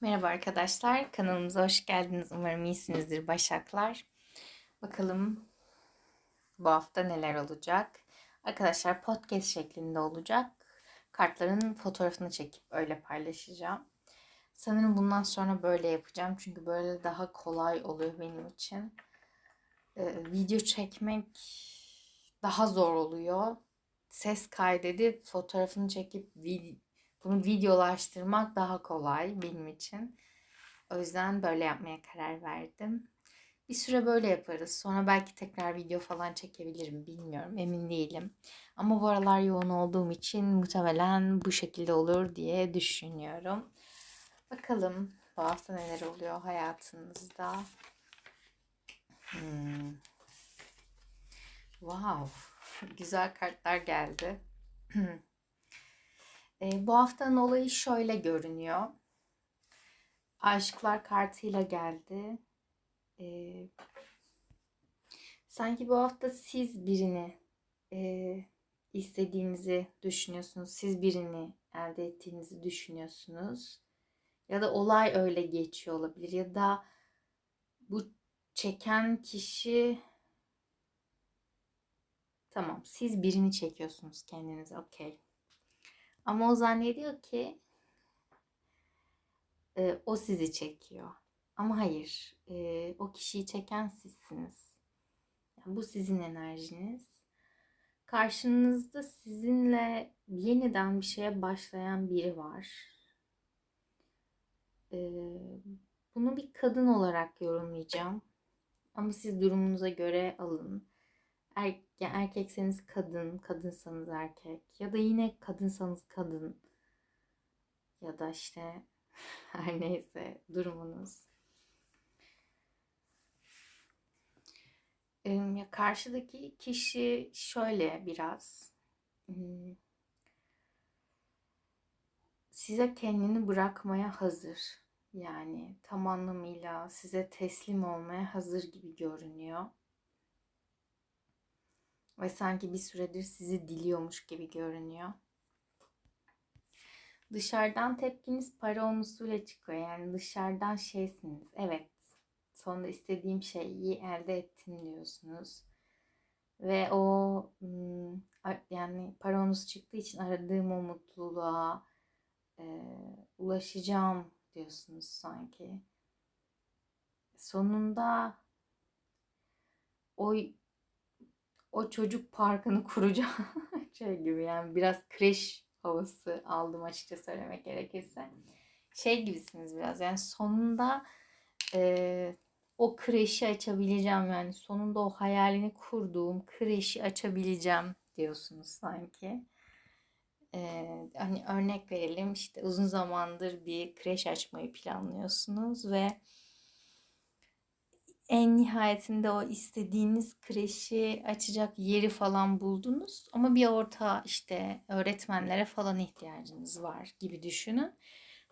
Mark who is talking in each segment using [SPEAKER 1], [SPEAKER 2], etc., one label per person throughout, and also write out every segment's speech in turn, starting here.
[SPEAKER 1] Merhaba arkadaşlar, kanalımıza hoş geldiniz. Umarım iyisinizdir Başaklar. Bakalım bu hafta neler olacak? Arkadaşlar podcast şeklinde olacak. Kartların fotoğrafını çekip öyle paylaşacağım. Sanırım bundan sonra böyle yapacağım. Çünkü böyle daha kolay oluyor benim için. Ee, video çekmek daha zor oluyor. Ses kaydedip fotoğrafını çekip video bunu videolaştırmak daha kolay benim için. O yüzden böyle yapmaya karar verdim. Bir süre böyle yaparız. Sonra belki tekrar video falan çekebilirim. Bilmiyorum. Emin değilim. Ama bu aralar yoğun olduğum için muhtemelen bu şekilde olur diye düşünüyorum. Bakalım bu hafta neler oluyor hayatınızda. Hmm. Wow. Güzel kartlar geldi. E, bu haftanın olayı şöyle görünüyor. Aşıklar kartıyla geldi. E, sanki bu hafta siz birini e, istediğinizi düşünüyorsunuz. Siz birini elde ettiğinizi düşünüyorsunuz. Ya da olay öyle geçiyor olabilir. Ya da bu çeken kişi tamam siz birini çekiyorsunuz kendinize okey. Ama o zannediyor ki e, o sizi çekiyor. Ama hayır, e, o kişiyi çeken sizsiniz. Yani bu sizin enerjiniz. Karşınızda sizinle yeniden bir şeye başlayan biri var. E, bunu bir kadın olarak yorumlayacağım. Ama siz durumunuza göre alın er, yani erkekseniz kadın, kadınsanız erkek ya da yine kadınsanız kadın ya da işte her neyse durumunuz. Ya karşıdaki kişi şöyle biraz hmm, size kendini bırakmaya hazır. Yani tam anlamıyla size teslim olmaya hazır gibi görünüyor. Ve sanki bir süredir sizi diliyormuş gibi görünüyor. Dışarıdan tepkiniz para olmuşuyla çıkıyor. Yani dışarıdan şeysiniz. Evet sonunda istediğim şeyi elde ettim diyorsunuz. Ve o hmm, yani paranız çıktığı için aradığım o mutluluğa e, ulaşacağım diyorsunuz sanki. Sonunda o o çocuk parkını kuracağım. şey gibi yani biraz kreş havası aldım açıkça söylemek gerekirse. Şey gibisiniz biraz yani sonunda e, o kreşi açabileceğim yani sonunda o hayalini kurduğum kreşi açabileceğim diyorsunuz sanki. Ee, hani örnek verelim işte uzun zamandır bir kreş açmayı planlıyorsunuz ve en nihayetinde o istediğiniz kreşi açacak yeri falan buldunuz. Ama bir orta işte öğretmenlere falan ihtiyacınız var gibi düşünün.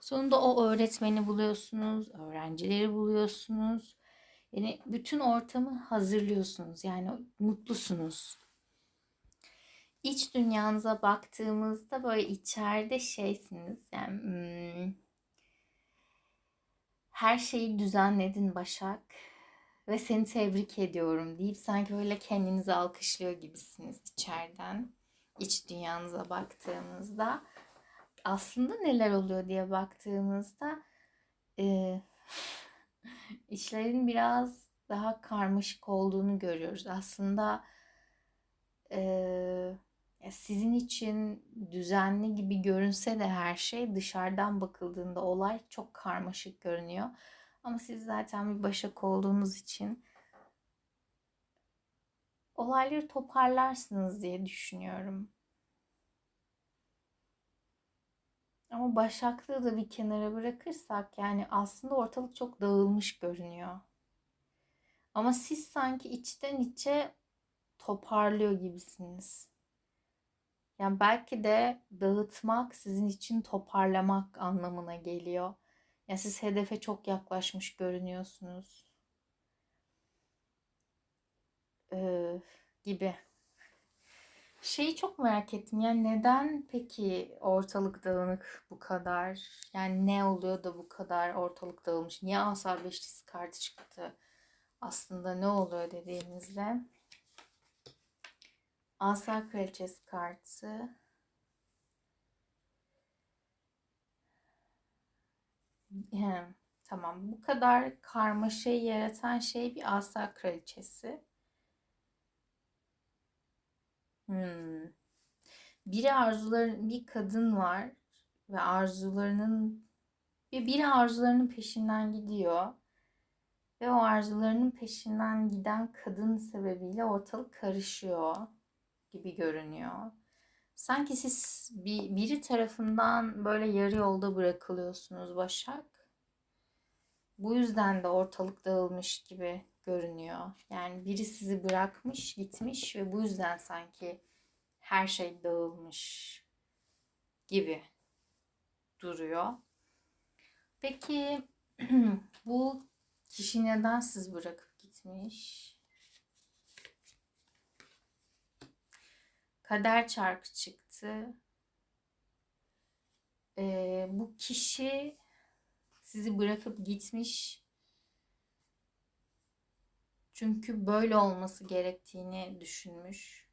[SPEAKER 1] Sonunda o öğretmeni buluyorsunuz, öğrencileri buluyorsunuz. Yani bütün ortamı hazırlıyorsunuz. Yani mutlusunuz. İç dünyanıza baktığımızda böyle içeride şeysiniz. Yani hmm, her şeyi düzenledin Başak ve seni tebrik ediyorum deyip sanki böyle kendinizi alkışlıyor gibisiniz içeriden. iç dünyanıza baktığımızda aslında neler oluyor diye baktığımızda e, işlerin biraz daha karmaşık olduğunu görüyoruz. Aslında e, sizin için düzenli gibi görünse de her şey dışarıdan bakıldığında olay çok karmaşık görünüyor. Ama siz zaten bir başak olduğunuz için olayları toparlarsınız diye düşünüyorum. Ama başaklığı da bir kenara bırakırsak yani aslında ortalık çok dağılmış görünüyor. Ama siz sanki içten içe toparlıyor gibisiniz. Yani belki de dağıtmak sizin için toparlamak anlamına geliyor. Yani siz hedefe çok yaklaşmış görünüyorsunuz. Ee, gibi. Şeyi çok merak ettim. Yani neden peki ortalık dağınık bu kadar? Yani ne oluyor da bu kadar ortalık dağılmış? Niye asa beşlisi kartı çıktı? Aslında ne oluyor dediğimizde asa kraliçesi kartı tamam. Bu kadar karmaşayı yaratan şey bir asa kraliçesi. Hmm. Biri arzuların bir kadın var ve arzularının ve biri arzularının peşinden gidiyor ve o arzularının peşinden giden kadın sebebiyle ortalık karışıyor gibi görünüyor. Sanki siz bir, biri tarafından böyle yarı yolda bırakılıyorsunuz Başak. Bu yüzden de ortalık dağılmış gibi görünüyor. Yani biri sizi bırakmış, gitmiş ve bu yüzden sanki her şey dağılmış gibi duruyor. Peki bu kişi neden siz bırakıp gitmiş? Kader çarkı çıktı. Ee, bu kişi sizi bırakıp gitmiş. Çünkü böyle olması gerektiğini düşünmüş.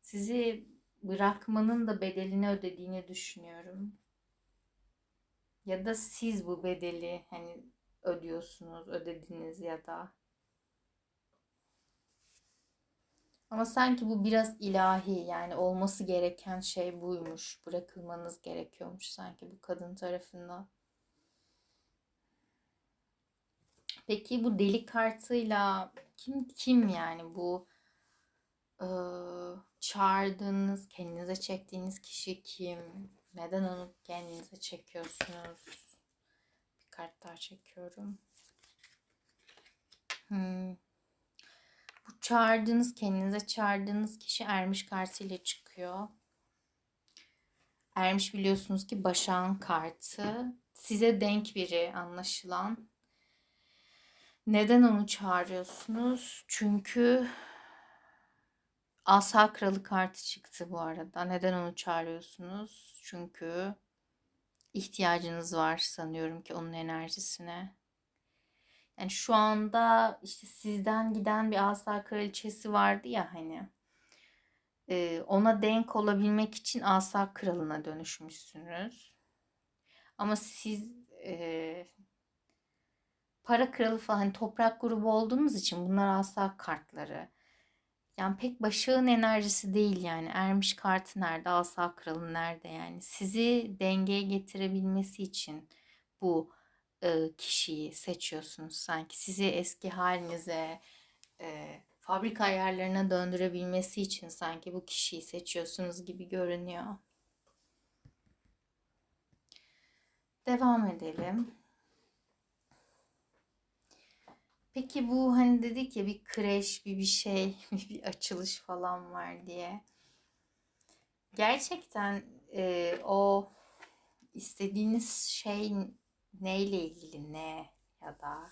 [SPEAKER 1] Sizi bırakmanın da bedelini ödediğini düşünüyorum. Ya da siz bu bedeli hani ödüyorsunuz, ödediniz ya da Ama sanki bu biraz ilahi yani olması gereken şey buymuş. Bırakılmanız gerekiyormuş sanki bu kadın tarafından. Peki bu deli kartıyla kim kim yani bu e, çağırdığınız, kendinize çektiğiniz kişi kim? Neden onu kendinize çekiyorsunuz? Bir kart daha çekiyorum. Hmm. Bu çağırdığınız, kendinize çağırdığınız kişi ermiş kartıyla çıkıyor. Ermiş biliyorsunuz ki başağın kartı. Size denk biri anlaşılan. Neden onu çağırıyorsunuz? Çünkü Asa Kralı kartı çıktı bu arada. Neden onu çağırıyorsunuz? Çünkü ihtiyacınız var sanıyorum ki onun enerjisine. Yani şu anda işte sizden giden bir asa kraliçesi vardı ya hani. E, ona denk olabilmek için asa kralına dönüşmüşsünüz. Ama siz e, para kralı falan hani toprak grubu olduğunuz için bunlar asa kartları. Yani pek başağın enerjisi değil yani. Ermiş kartı nerede? Asa kralı nerede yani? Sizi dengeye getirebilmesi için bu kişiyi seçiyorsunuz sanki. Sizi eski halinize, e, fabrika ayarlarına döndürebilmesi için sanki bu kişiyi seçiyorsunuz gibi görünüyor. Devam edelim. Peki bu hani dedik ya bir kreş, bir bir şey, bir açılış falan var diye. Gerçekten e, o istediğiniz şey neyle ilgili ne ya da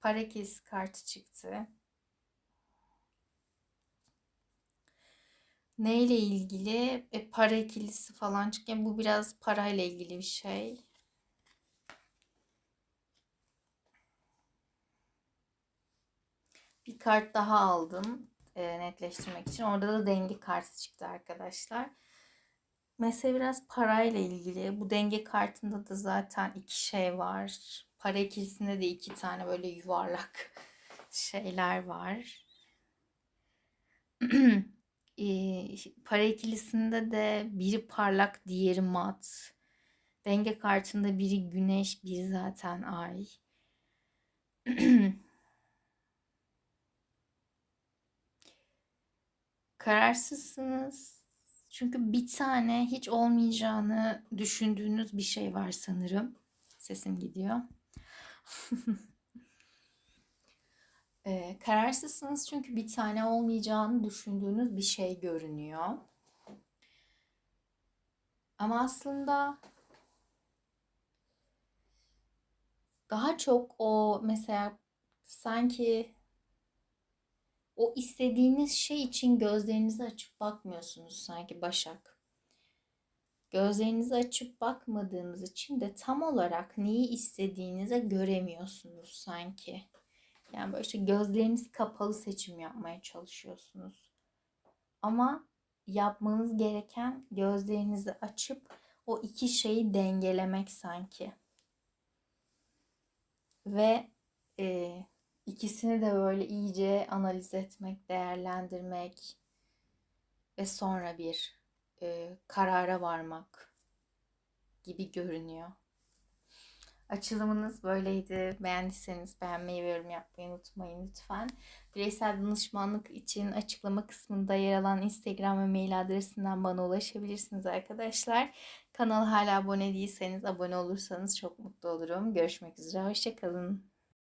[SPEAKER 1] para kes kartı çıktı. Neyle ilgili? E, para ikilisi falan çıktı. Yani bu biraz parayla ilgili bir şey. Bir kart daha aldım e, netleştirmek için. Orada da denge kartı çıktı arkadaşlar. Mesele biraz parayla ilgili. Bu denge kartında da zaten iki şey var. Para ikilisinde de iki tane böyle yuvarlak şeyler var. para ikilisinde de biri parlak, diğeri mat. Denge kartında biri güneş, biri zaten ay. Kararsızsınız çünkü bir tane hiç olmayacağını düşündüğünüz bir şey var sanırım. Sesim gidiyor. ee, kararsızsınız çünkü bir tane olmayacağını düşündüğünüz bir şey görünüyor. Ama aslında daha çok o mesela sanki o istediğiniz şey için gözlerinizi açıp bakmıyorsunuz sanki Başak. Gözlerinizi açıp bakmadığınız için de tam olarak neyi istediğinize göremiyorsunuz sanki. Yani böyle işte gözleriniz kapalı seçim yapmaya çalışıyorsunuz. Ama yapmanız gereken gözlerinizi açıp o iki şeyi dengelemek sanki. Ve e, ikisini de böyle iyice analiz etmek, değerlendirmek ve sonra bir e, karara varmak gibi görünüyor. Açılımınız böyleydi. Beğendiyseniz beğenmeyi ve yorum yapmayı unutmayın lütfen. Bireysel danışmanlık için açıklama kısmında yer alan Instagram ve mail adresinden bana ulaşabilirsiniz arkadaşlar. Kanala hala abone değilseniz abone olursanız çok mutlu olurum. Görüşmek üzere. Hoşçakalın.